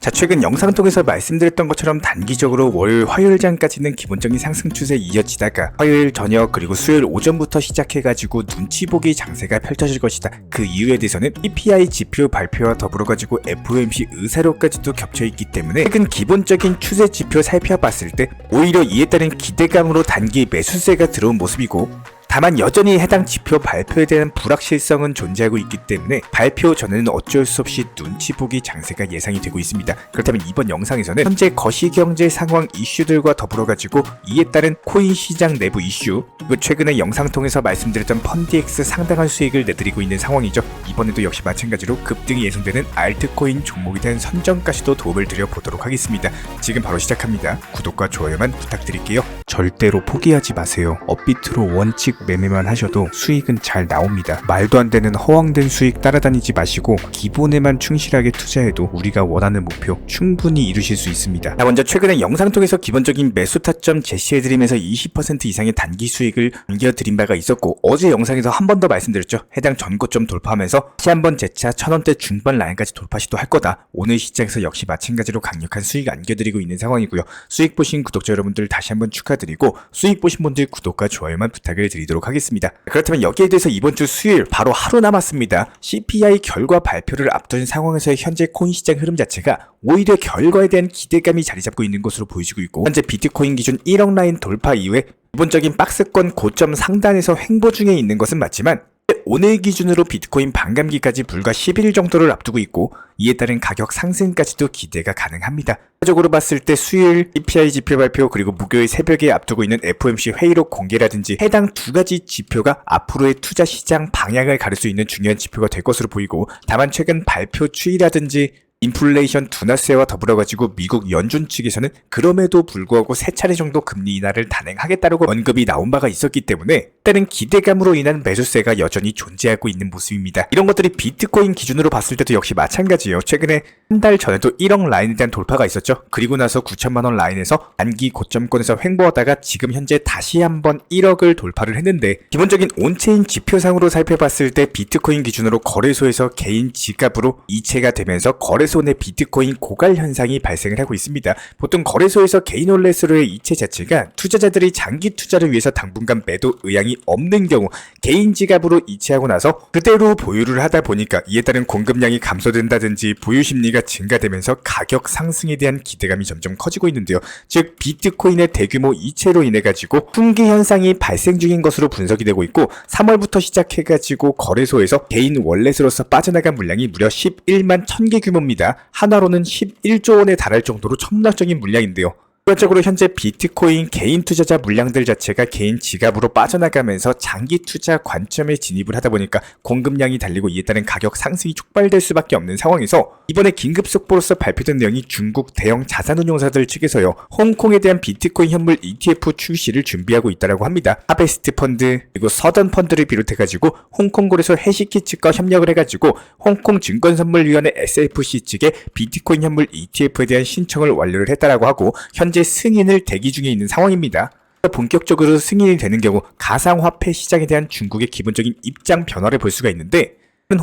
자, 최근 영상 통해서 말씀드렸던 것처럼 단기적으로 월 화요일장까지는 기본적인 상승 추세 이어지다가 화요일 저녁 그리고 수요일 오전부터 시작해가지고 눈치 보기 장세가 펼쳐질 것이다. 그 이유에 대해서는 EPI 지표 발표와 더불어가지고 FOMC 의사로까지도 겹쳐있기 때문에 최근 기본적인 추세 지표 살펴봤을 때 오히려 이에 따른 기대감으로 단기 매수세가 들어온 모습이고 다만 여전히 해당 지표 발표에 대한 불확실성은 존재하고 있기 때문에 발표 전에는 어쩔 수 없이 눈치 보기 장세가 예상이 되고 있습니다. 그렇다면 이번 영상에서는 현재 거시경제 상황 이슈들과 더불어 가지고 이에 따른 코인 시장 내부 이슈 그리고 최근에 영상 통해서 말씀드렸던 펀디엑스 상당한 수익을 내드리고 있는 상황이죠. 이번에도 역시 마찬가지로 급등이 예상되는 알트코인 종목에 대한 선정까지도 도움을 드려 보도록 하겠습니다. 지금 바로 시작합니다. 구독과 좋아요만 부탁드릴게요. 절대로 포기하지 마세요. 업비트로 원칙 매매만 하셔도 수익은 잘 나옵니다. 말도 안 되는 허황된 수익 따라다니지 마시고 기본에만 충실하게 투자해도 우리가 원하는 목표 충분히 이루실 수 있습니다. 자, 먼저 최근에 영상 통해서 기본적인 매수 타점 제시해드리면서 20% 이상의 단기 수익을 안겨드린 바가 있었고 어제 영상에서 한 번 더 말씀드렸죠. 해당 전고점 돌파하면서 다시 한번 재차 1000원대 중반 라인까지 돌파 시도할 거다. 오늘 시장에서 역시 마찬가지로 강력한 수익 안겨드리고 있는 상황이고요. 수익 보신 구독자 여러분들 다시 한번 축하드리고 수익 보신 분들 구독과 좋아요만 부탁을 드리도록 하겠습니다. 그렇다면 여기에 대해서 이번 주 수요일 바로 하루 남았습니다. CPI 결과 발표를 앞둔 상황에서의 현재 코인 시장 흐름 자체가 오히려 결과에 대한 기대감이 자리 잡고 있는 것으로 보여지고 있고 현재 비트코인 기준 1억 라인 돌파 이후에 기본적인 박스권 고점 상단에서 횡보 중에 있는 것은 맞지만 오늘 기준으로 비트코인 반감기까지 불과 10일 정도를 앞두고 있고 이에 따른 가격 상승까지도 기대가 가능합니다. 적으로 봤을 때 수요일 EPI 지표 발표 그리고 목요일 새벽에 앞두고 있는 FOMC 회의록 공개라든지 해당 두 가지 지표가 앞으로의 투자 시장 방향을 가릴 수 있는 중요한 지표가 될 것으로 보이고 다만 최근 발표 추이라든지 인플레이션 둔화세와 더불어가지고 미국 연준 측에서는 그럼에도 불구하고 세 차례 정도 금리 인하를 단행하겠다고 언급이 나온 바가 있었기 때문에 때는 기대감으로 인한 매수세가 여전히 존재하고 있는 모습입니다. 이런 것들이 비트코인 기준으로 봤을 때도 역시 마찬가지예요. 최근에 한 달 전에도 1억 라인에 대한 돌파가 있었죠. 그리고 나서 9천만 원 라인에서 단기 고점권에서 횡보하다가 지금 현재 다시 한번 1억을 돌파를 했는데 기본적인 온체인 지표상으로 살펴봤을 때 비트코인 기준으로 거래소에서 개인 지갑으로 이체가 되면서 거래소 내 비트코인 고갈 현상이 발생을 하고 있습니다. 보통 거래소에서 개인 월렛으로의 이체 자체가 투자자들이 장기 투자를 위해서 당분간 매도 의향이 없는 경우 개인 지갑으로 이체하고 나서 그대로 보유를 하다 보니까 이에 따른 공급량이 감소된다든지 보유 심리가 증가되면서 가격 상승에 대한 기대감이 점점 커지고 있는데요. 즉 비트코인의 대규모 이체로 인해 가지고 풍기 현상이 발생 중인 것으로 분석이 되고 있고 3월부터 시작해 가지고 거래소에서 개인 월렛으로서 빠져나간 물량이 무려 11만 1000개 규모입니다. 하나로는 11조 원에 달할 정도로 천문학적인 물량인데요. 일반적으로 현재 비트코인 개인 투자자 물량들 자체가 개인 지갑으로 빠져나가면서 장기 투자 관점에 진입을 하다 보니까 공급량이 달리고 이에 따른 가격 상승이 촉발될 수밖에 없는 상황에서 이번에 긴급 속보로서 발표된 내용이 중국 대형 자산운용사들 측에서요 홍콩에 대한 비트코인 현물 ETF 출시를 준비하고 있다고 합니다. 하베스트 펀드 그리고 서던 펀드를 비롯해 가지고 홍콩 거래소 해시키 측과 협력을 해가지고 홍콩 증권선물위원회 SFC 측에 비트코인 현물 ETF에 대한 신청을 완료를 했다라고 하고 현재 승인을 대기 중에 있는 상황입니다. 본격적으로 승인이 되는 경우 가상화폐 시장에 대한 중국의 기본적인 입장 변화를 볼 수가 있는데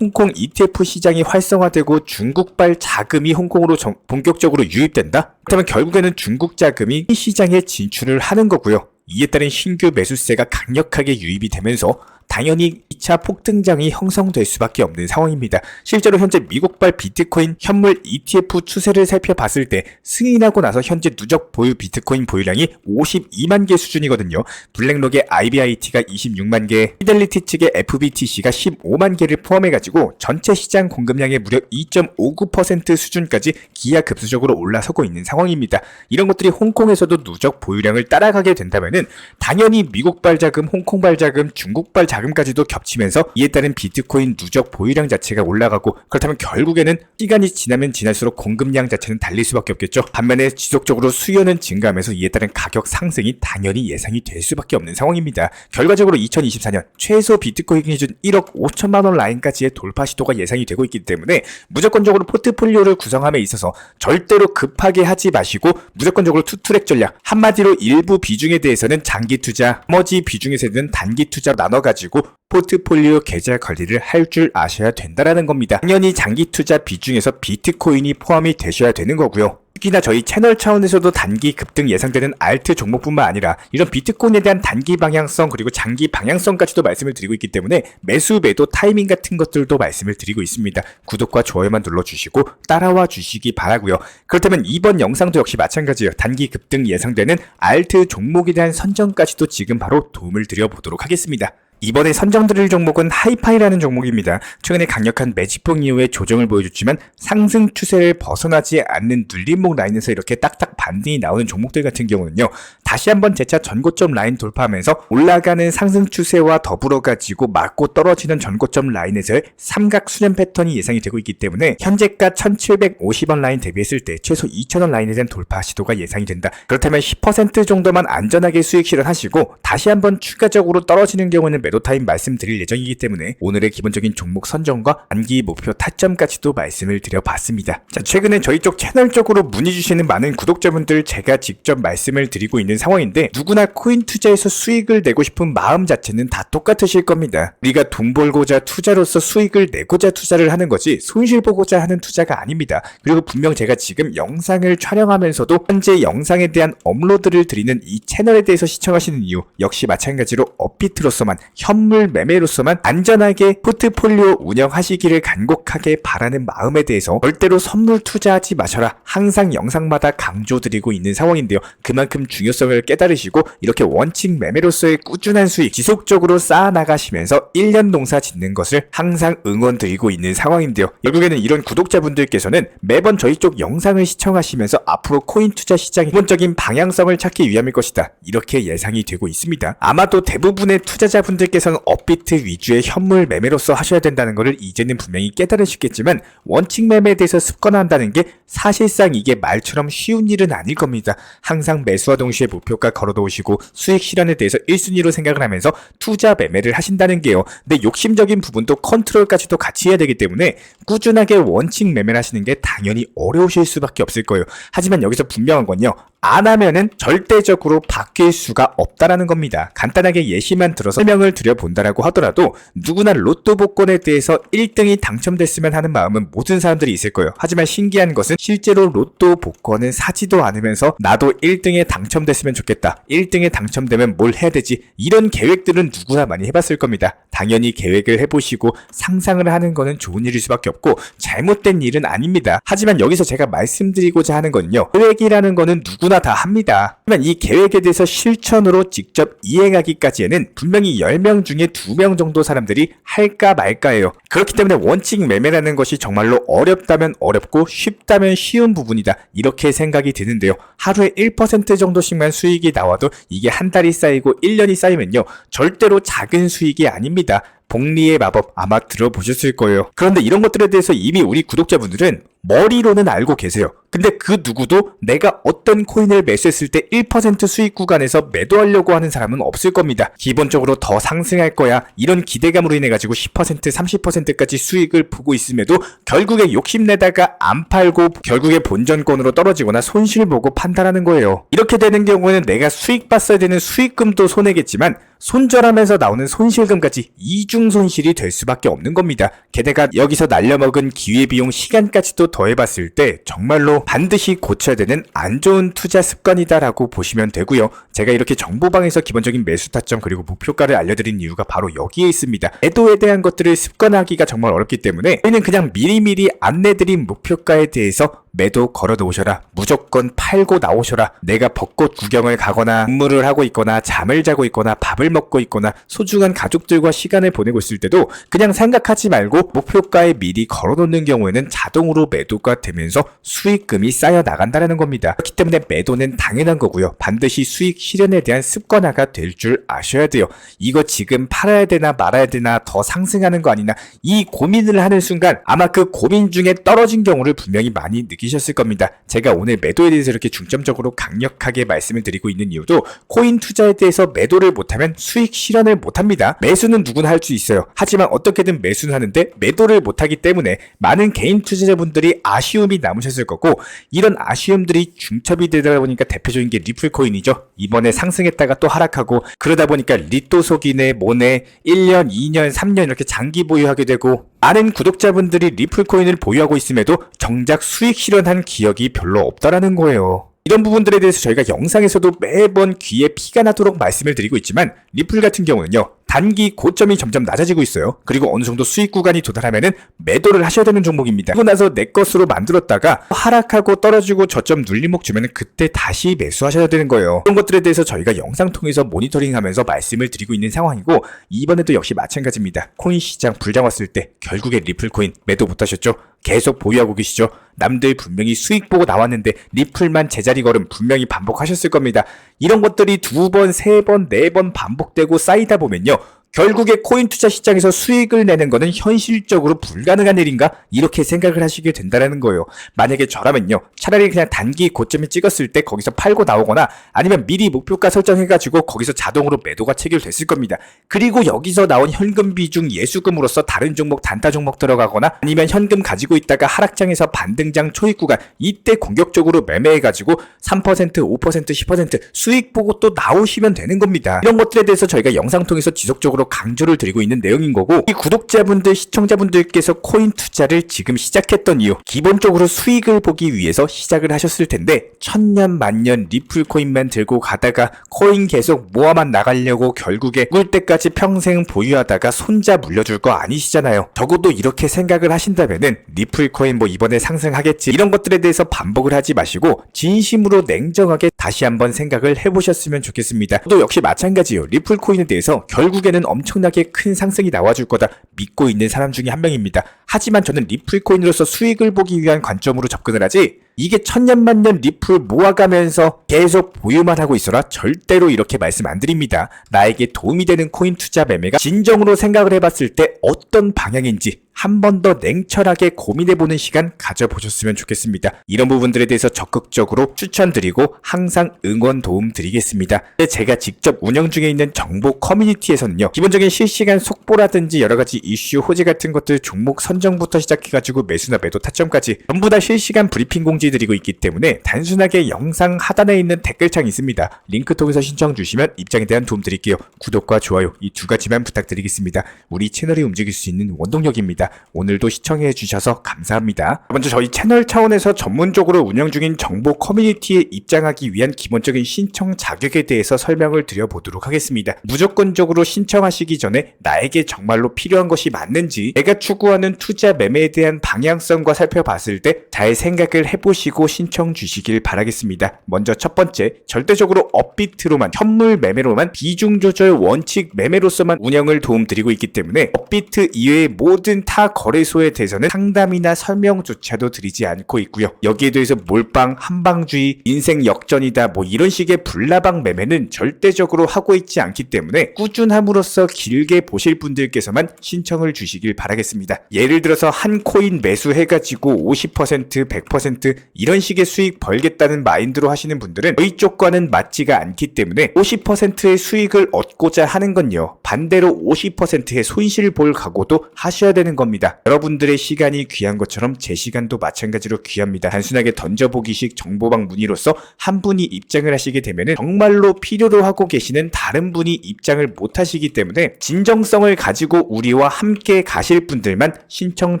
홍콩 ETF 시장이 활성화되고 중국발 자금이 홍콩으로 정- 본격적으로 유입된다? 그렇다면 결국에는 중국 자금이 이 시장에 진출을 하는 거고요. 이에 따른 신규 매수세가 강력하게 유입이 되면서 당연히 2차 폭등장이 형성될 수밖에 없는 상황입니다. 실제로 현재 미국발 비트코인 현물 ETF 추세를 살펴봤을 때 승인하고 나서 현재 누적 보유 비트코인 보유량이 52만 개 수준이거든요. 블랙록의 IBIT가 26만 개, 피델리티 측의 FBTC가 15만 개를 포함해가지고 전체 시장 공급량의 무려 2.59% 수준까지 기하급수적으로 올라서고 있는 상황입니다. 이런 것들이 홍콩에서도 누적 보유량을 따라가게 된다면은 당연히 미국발 자금, 홍콩발 자금, 중국발 자금 까지도 겹치면서 이에 따른 비트코인 누적 보유량 자체가 올라가고 그렇다면 결국에는 시간이 지나면 지날수록 공급량 자체는 달릴 수밖에 없겠죠. 반면에 지속적으로 수요는 증가하면서 이에 따른 가격 상승이 당연히 예상이 될 수밖에 없는 상황입니다. 결과적으로 2024년 최소 비트코인 기준 1억 5천만 원 라인까지의 돌파 시도가 예상이 되고 있기 때문에 무조건적으로 포트폴리오를 구성함에 있어서 절대로 급하게 하지 마시고 무조건적으로 투트랙 전략 한마디로 일부 비중에 대해서는 장기 투자, 나머지 비중에서는 단기 투자 나눠 가지고 가지고 포트폴리오 계좌 관리를 할 줄 아셔야 된다라는 겁니다. 당연히 장기 투자 비중에서 비트코인이 포함이 되셔야 되는 거고요. 특히나 저희 채널 차원에서도 단기 급등 예상되는 알트 종목뿐만 아니라 이런 비트코인에 대한 단기 방향성 그리고 장기 방향성까지도 말씀을 드리고 있기 때문에 매수 매도 타이밍 같은 것들도 말씀을 드리고 있습니다. 구독과 좋아요만 눌러주시고 따라와 주시기 바라고요. 그렇다면 이번 영상도 역시 마찬가지예요. 단기 급등 예상되는 알트 종목에 대한 선정까지도 지금 바로 도움을 드려보도록 하겠습니다. 이번에 선정드릴 종목은 하이파이라는 종목입니다. 최근에 강력한 매직봉 이후에 조정을 보여줬지만 상승 추세를 벗어나지 않는 눌림목 라인에서 이렇게 딱딱 반등이 나오는 종목들 같은 경우는요. 다시 한번 재차 전고점 라인 돌파하면서 올라가는 상승 추세와 더불어 가지고 맞고 떨어지는 전고점 라인에서의 삼각 수렴 패턴이 예상이 되고 있기 때문에 현재가 1750원 라인 대비했을 때 최소 2000원 라인에 대한 돌파 시도가 예상이 된다. 그렇다면 10% 정도만 안전하게 수익 실현하시고 다시 한번 추가적으로 떨어지는 경우는 매도 타임 말씀드릴 예정이기 때문에 오늘의 기본적인 종목 선정과 단기 목표 타점까지도 말씀을 드려봤습니다. 자, 최근에 저희 쪽 채널 쪽으로 문의 주시는 많은 구독자분들 제가 직접 말씀을 드리고 있는 상황인데 누구나 코인 투자에서 수익을 내고 싶은 마음 자체는 다 똑같으실 겁니다. 우리가 돈 벌고자 투자로서 수익을 내고자 투자를 하는 거지 손실 보고자 하는 투자가 아닙니다. 그리고 분명 제가 지금 영상을 촬영하면서도 현재 영상에 대한 업로드를 드리는 이 채널에 대해서 시청하시는 이유 역시 마찬가지로 업비트로서만 현물 매매로서만 안전하게 포트폴리오 운영하시기를 간곡하게 바라는 마음에 대해서 절대로 선물 투자하지 마셔라 항상 영상마다 강조드리고 있는 상황인데요. 그만큼 중요성을 깨달으시고 이렇게 원칙 매매로서의 꾸준한 수익 지속적으로 쌓아 나가시면서 1년 농사 짓는 것을 항상 응원드리고 있는 상황인데요. 결국에는 이런 구독자분들께서는 매번 저희 쪽 영상을 시청하시면서 앞으로 코인 투자 시장의 기본적인 방향성을 찾기 위함일 것이다. 이렇게 예상이 되고 있습니다. 아마도 대부분의 투자자분들께서는 업비트 위주의 현물 매매로서 하셔야 된다는 것을 이제는 분명히 깨달으시겠지만 원칙 매매에 대해서 습관화한다는 게 사실상 이게 말처럼 쉬운 일은 아닐 겁니다. 항상 매수와 동시에 목표가 걸어놓으시고 수익 실현에 대해서 1순위로 생각을 하면서 투자 매매를 하신다는 게요. 근데 욕심적인 부분도 컨트롤까지도 같이 해야 되기 때문에 꾸준하게 원칙 매매를 하시는 게 당연히 어려우실 수밖에 없을 거예요. 하지만 여기서 분명한 건요. 안 하면은 절대적으로 바뀔 수가 없다라는 겁니다. 간단하게 예시만 들어서 설명을 드려본다라고 하더라도 누구나 로또 복권에 대해서 1등이 당첨됐으면 하는 마음은 모든 사람들이 있을 거예요. 하지만 신기한 것은 실제로 로또 복권을 사지도 않으면서 나도 1등에 당첨됐으면 좋겠다. 1등에 당첨되면 뭘 해야 되지? 이런 계획들은 누구나 많이 해봤을 겁니다. 당연히 계획을 해보시고 상상을 하는 거는 좋은 일일 수밖에 없고 잘못된 일은 아닙니다. 하지만 여기서 제가 말씀드리고자 하는 건요. 계획이라는 거는 누구나 다 합니다. 하지만 이 계획에 대해서 실천으로 직접 이행하기까지에는 분명히 10명 중에 2명 정도 사람들이 할까 말까예요. 그렇기 때문에 원칙 매매라는 것이 정말로 어렵다면 어렵고 쉽다면 쉬운 부분이다. 이렇게 생각이 드는데요. 하루에 1% 정도씩만 수익이 나와도 이게 한 달이 쌓이고 1년이 쌓이면요. 절대로 작은 수익이 아닙니다. 복리의 마법 아마 들어보셨을 거예요. 그런데 이런 것들에 대해서 이미 우리 구독자분들은 머리로는 알고 계세요. 근데 그 누구도 내가 어떤 코인을 매수했을 때 1% 수익 구간에서 매도하려고 하는 사람은 없을 겁니다. 기본적으로 더 상승할 거야. 이런 기대감으로 인해 가지고 10% 30%까지 수익을 보고 있음에도 결국에 욕심내다가 안 팔고 결국에 본전권으로 떨어지거나 손실 보고 판단하는 거예요. 이렇게 되는 경우에는 내가 수익 봤어야 되는 수익금도 손해겠지만 손절하면서 나오는 손실금까지 이중 손실이 될 수밖에 없는 겁니다. 게다가 여기서 날려먹은 기회비용 시간까지도 더해봤을 때 정말로 반드시 고쳐야 되는 안 좋은 투자 습관이다라고 보시면 되고요. 제가 이렇게 정보방에서 기본적인 매수 타점 그리고 목표가를 알려드린 이유가 바로 여기에 있습니다. 애도에 대한 것들을 습관화하기가 정말 어렵기 때문에 저희는 그냥 미리미리 안내드린 목표가에 대해서 매도 걸어 놓으셔라. 무조건 팔고 나오셔라. 내가 벚꽃 구경을 가거나 근무를 하고 있거나 잠을 자고 있거나 밥을 먹고 있거나 소중한 가족들과 시간을 보내고 있을 때도 그냥 생각하지 말고 목표가에 미리 걸어 놓는 경우에는 자동으로 매도가 되면서 수익금이 쌓여 나간다는 겁니다. 그렇기 때문에 매도는 당연한 거고요. 반드시 수익 실현에 대한 습관화가 될 줄 아셔야 돼요. 이거 지금 팔아야 되나 말아야 되나 더 상승하는 거 아니나 이 고민을 하는 순간 아마 그 고민 중에 떨어진 경우를 분명히 많이 느끼 느끼셨을 겁니다. 제가 오늘 매도에 대해서 이렇게 중점적으로 강력하게 말씀을 드리고 있는 이유도 코인 투자에 대해서 매도를 못하면 수익 실현을 못합니다. 매수는 누구나 할 수 있어요. 하지만 어떻게든 매수는 하는데 매도를 못하기 때문에 많은 개인 투자자분들이 아쉬움이 남으셨을 거고 이런 아쉬움들이 중첩이 되다 보니까 대표적인 게 리플 코인이죠. 이번에 상승했다가 또 하락하고 그러다 보니까 리또 속이네 뭐네 1년, 2년, 3년 이렇게 장기 보유하게 되고 많은 구독자분들이 리플 코인을 보유하고 있음에도 정작 수익 실현한 기억이 별로 없다라는 거예요. 이런 부분들에 대해서 저희가 영상에서도 매번 귀에 피가 나도록 말씀을 드리고 있지만 리플 같은 경우는요. 단기 고점이 점점 낮아지고 있어요. 그리고 어느 정도 수익 구간이 도달하면은 매도를 하셔야 되는 종목입니다. 그러고 나서 내 것으로 만들었다가 하락하고 떨어지고 저점 눌림목 주면은 그때 다시 매수하셔야 되는 거예요. 이런 것들에 대해서 저희가 영상 통해서 모니터링하면서 말씀을 드리고 있는 상황이고 이번에도 역시 마찬가지입니다. 코인 시장 불장 왔을 때 결국에 리플 코인 매도 못하셨죠? 계속 보유하고 계시죠? 남들 분명히 수익 보고 나왔는데 리플만 제자리 걸음 분명히 반복하셨을 겁니다. 이런 것들이 두 번, 세 번, 네 번 반복되고 쌓이다 보면요. 결국에 코인 투자 시장에서 수익을 내는 것은 현실적으로 불가능한 일인가? 이렇게 생각을 하시게 된다는 거예요. 만약에 저라면요. 차라리 그냥 단기 고점을 찍었을 때 거기서 팔고 나오거나 아니면 미리 목표가 설정해가지고 거기서 자동으로 매도가 체결됐을 겁니다. 그리고 여기서 나온 현금 비중 예수금으로서 다른 종목 단타 종목 들어가거나 아니면 현금 가지고 있다가 하락장에서 반등장 초입 구간 이때 공격적으로 매매해가지고 3% 5% 10% 수익 보고 또 나오시면 되는 겁니다. 이런 것들에 대해서 저희가 영상 통해서 지속적으로 강조를 드리고 있는 내용인 거고 이 구독자분들 시청자분들께서 코인 투자를 지금 시작했던 이유 기본적으로 수익을 보기 위해서 시작을 하셨을 텐데 천년 만년 리플 코인만 들고 가다가 코인 계속 모아만 나가려고 결국에 죽을 때까지 평생 보유하다가 손자 물려줄 거 아니시잖아요. 적어도 이렇게 생각을 하신다면은 리플 코인 뭐 이번에 상승하겠지 이런 것들에 대해서 반복을 하지 마시고 진심으로 냉정하게 다시 한번 생각을 해보셨으면 좋겠습니다. 또 역시 마찬가지예요. 리플 코인에 대해서 결국에는 엄청나게 큰 상승이 나와줄 거다 믿고 있는 사람 중에 한 명입니다. 하지만 저는 리플 코인으로서 수익을 보기 위한 관점으로 접근을 하지 이게 천년만년 리플 모아가면서 계속 보유만 하고 있어라 절대로 이렇게 말씀 안 드립니다. 나에게 도움이 되는 코인 투자 매매가 진정으로 생각을 해봤을 때 어떤 방향인지 한 번 더 냉철하게 고민해보는 시간 가져보셨으면 좋겠습니다. 이런 부분들에 대해서 적극적으로 추천드리고 항상 응원 도움 드리겠습니다. 제가 직접 운영 중에 있는 정보 커뮤니티에서는요. 기본적인 실시간 속보라든지 여러 가지 이슈 호재 같은 것들 종목 선정부터 시작해가지고 매수나 매도 타점까지 전부 다 실시간 브리핑 공지 드리고 있기 때문에 단순하게 영상 하단에 있는 댓글창이 있습니다. 링크 통해서 신청 주시면 입장에 대한 도움 드릴게요. 구독과 좋아요 이 두 가지만 부탁드리겠습니다. 우리 채널이 움직일 수 있는 원동력입니다. 오늘도 시청해 주셔서 감사합니다. 먼저 저희 채널 차원에서 전문적으로 운영 중인 정보 커뮤니티에 입장하기 위한 기본적인 신청 자격에 대해서 설명을 드려보도록 하겠습니다. 무조건적으로 신청하시기 전에 나에게 정말로 필요한 것이 맞는지 내가 추구하는 투자 매매에 대한 방향성과 살펴봤을 때 잘 생각을 해보시고 신청 주시길 바라겠습니다. 먼저 첫 번째, 절대적으로 업비트로만 현물 매매로만 비중 조절 원칙 매매로서만 운영을 도움드리고 있기 때문에 업비트 이외의 모든 타 거래소에 대해서는 상담이나 설명조차도 드리지 않고 있고요. 여기에 대해서 몰빵, 한방주의, 인생 역전이다 뭐 이런 식의 불나방 매매는 절대적으로 하고 있지 않기 때문에 꾸준함으로써 길게 보실 분들께서만 신청을 주시길 바라겠습니다. 예를 들어서 한 코인 매수해가지고 50% 100% 이런 식의 수익 벌겠다는 마인드로 하시는 분들은 저희 쪽과는 맞지가 않기 때문에 50%의 수익을 얻고자 하는 건요. 반대로 50%의 손실 볼 각오도 하셔야 되는 겁니다. 여러분들의 시간이 귀한 것처럼 제 시간도 마찬가지로 귀합니다. 단순하게 던져보기식 정보방 문의로서 한 분이 입장을 하시게 되면 정말로 필요로 하고 계시는 다른 분이 입장을 못 하시기 때문에 진정성을 가지고 우리와 함께 가실 분들만 신청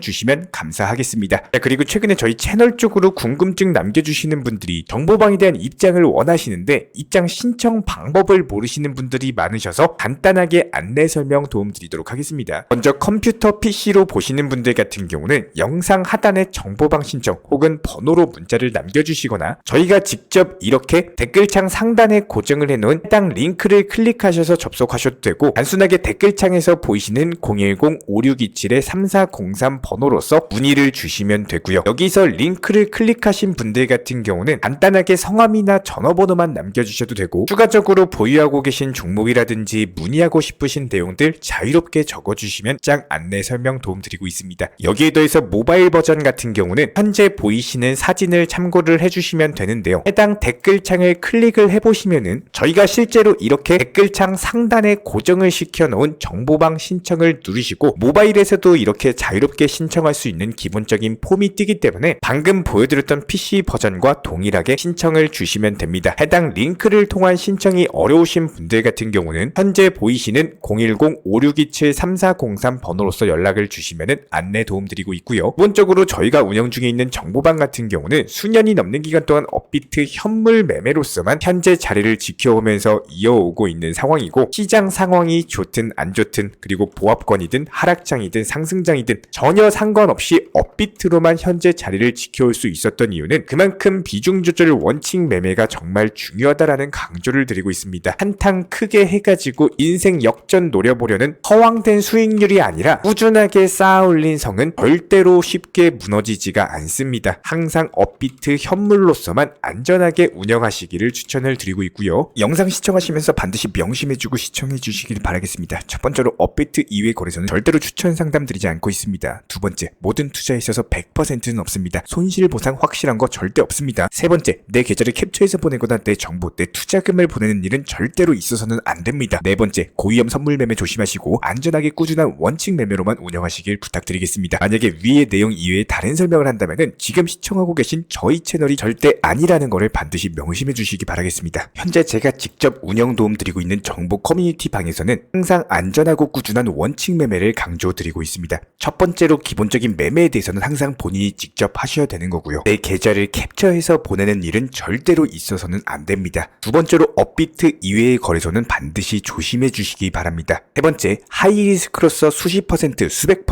주시면 감사하겠습니다. 자, 그리고 최근에 저희 채널 쪽으로 궁금증 남겨주시는 분들이 정보방에 대한 입장을 원하시는데 입장 신청 방법을 모르시는 분들이 많으셔서 간단하게 안내 설명 도움 드리도록 하겠습니다. 먼저 컴퓨터 PC로 보시는 분들 같은 경우는 영상 하단에 정보방 신청 혹은 번호로 문자를 남겨주시거나 저희가 직접 이렇게 댓글창 상단에 고정을 해놓은 해당 링크를 클릭하셔서 접속하셔도 되고 단순하게 댓글창에서 보이시는 010-5627-3403 번호로서 문의를 주시면 되고요. 여기서 링크를 클릭하신 분들 같은 경우는 간단하게 성함이나 전화번호만 남겨주셔도 되고 추가적으로 보유하고 계신 종목이라든지 문의하고 싶으신 내용들 자유롭게 적어주시면 짱 안내 설명 도움 도움드리고 있습니다. 여기에 더해서 모바일 버전 같은 경우는 현재 보이시는 사진을 참고를 해주시면 되는데요. 해당 댓글창을 클릭을 해보시면은 저희가 실제로 이렇게 댓글창 상단에 고정을 시켜놓은 정보방 신청을 누르시고 모바일에서도 이렇게 자유롭게 신청할 수 있는 기본적인 폼이 뜨기 때문에 방금 보여드렸던 PC 버전과 동일하게 신청을 주시면 됩니다. 해당 링크를 통한 신청이 어려우신 분들 같은 경우는 현재 보이시는 010-5627-3403 번호로서 연락을 주시면 안내 도움드리고 있고요. 기본적으로 저희가 운영 중에 있는 정보방 같은 경우는 수년이 넘는 기간 동안 업비트 현물 매매로서만 현재 자리를 지켜오면서 이어오고 있는 상황이고 시장 상황이 좋든 안 좋든 그리고 보합권이든 하락장이든 상승장이든 전혀 상관없이 업비트로만 현재 자리를 지켜올 수 있었던 이유는 그만큼 비중 조절 원칙 매매가 정말 중요하다라는 강조를 드리고 있습니다. 한탕 크게 해가지고 인생 역전 노려보려는 허황된 수익률이 아니라 꾸준하게 쌓아 올린 성은 절대로 쉽게 무너지지가 않습니다. 항상 업비트 현물로서만 안전하게 운영하시기를 추천을 드리고 있고요. 영상 시청하시면서 반드시 명심해주고 시청해 주시길 바라겠습니다. 첫 번째로 업비트 이외 거래소는 절대로 추천 상담 드리지 않고 있습니다. 두 번째, 모든 투자에 있어서 100%는 없습니다. 손실 보상 확실한 거 절대 없습니다. 세 번째, 내 계좌를 캡처해서 보내거나 내 정보, 내 투자금을 보내는 일은 절대로 있어서는 안 됩니다. 네 번째, 고위험 선물 매매 조심하시고 안전하게 꾸준한 원칙 매매로만 운영하시길 부탁드리겠습니다. 만약에 위의 내용 이외에 다른 설명을 한다면 지금 시청하고 계신 저희 채널이 절대 아니라는 것을 반드시 명심해 주시기 바라겠습니다. 현재 제가 직접 운영 도움 드리고 있는 정보 커뮤니티 방에서는 항상 안전하고 꾸준한 원칙 매매를 강조 드리고 있습니다. 첫 번째로 기본적인 매매에 대해서는 항상 본인이 직접 하셔야 되는 거고요. 내 계좌를 캡처해서 보내는 일은 절대로 있어서는 안 됩니다. 두 번째로 업비트 이외의 거래소는 반드시 조심해 주시기 바랍니다. 세 번째, 하이리스크로서 수십 퍼센트, 수백 퍼센트